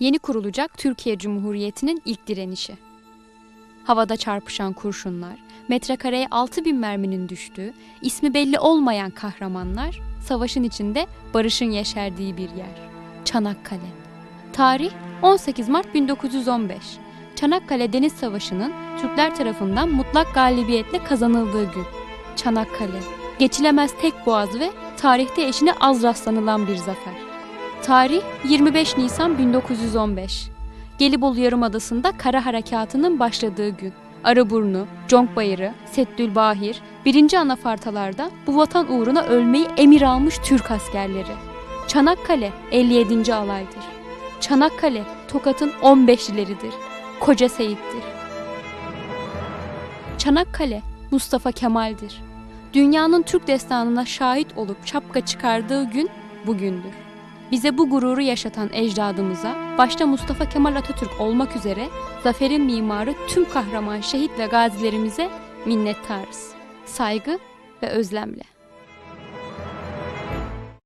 Yeni kurulacak Türkiye Cumhuriyeti'nin ilk direnişi. Havada çarpışan kurşunlar, metrekareye 6000 merminin düştüğü, ismi belli olmayan kahramanlar, savaşın içinde barışın yeşerdiği bir yer. Çanakkale. Tarih 18 Mart 1915. Çanakkale Deniz Savaşı'nın Türkler tarafından mutlak galibiyetle kazanıldığı gün. Çanakkale. Geçilemez tek boğaz ve tarihte eşine az rastlanılan bir zafer. Tarih 25 Nisan 1915. Gelibolu Yarımadası'nda kara harekatının başladığı gün. Arıburnu, Conkbayırı, Seddülbahir, 1. Anafartalarda bu vatan uğruna ölmeyi emir almış Türk askerleri. Çanakkale 57. alaydır. Çanakkale Tokat'ın 15'lileridir. Koca Seyit'tir. Çanakkale Mustafa Kemal'dir. Dünyanın Türk destanına şahit olup şapka çıkardığı gün bugündür. Bize bu gururu yaşatan ecdadımıza, başta Mustafa Kemal Atatürk olmak üzere zaferin mimarı tüm kahraman şehit ve gazilerimize minnettarız. Saygı ve özlemle.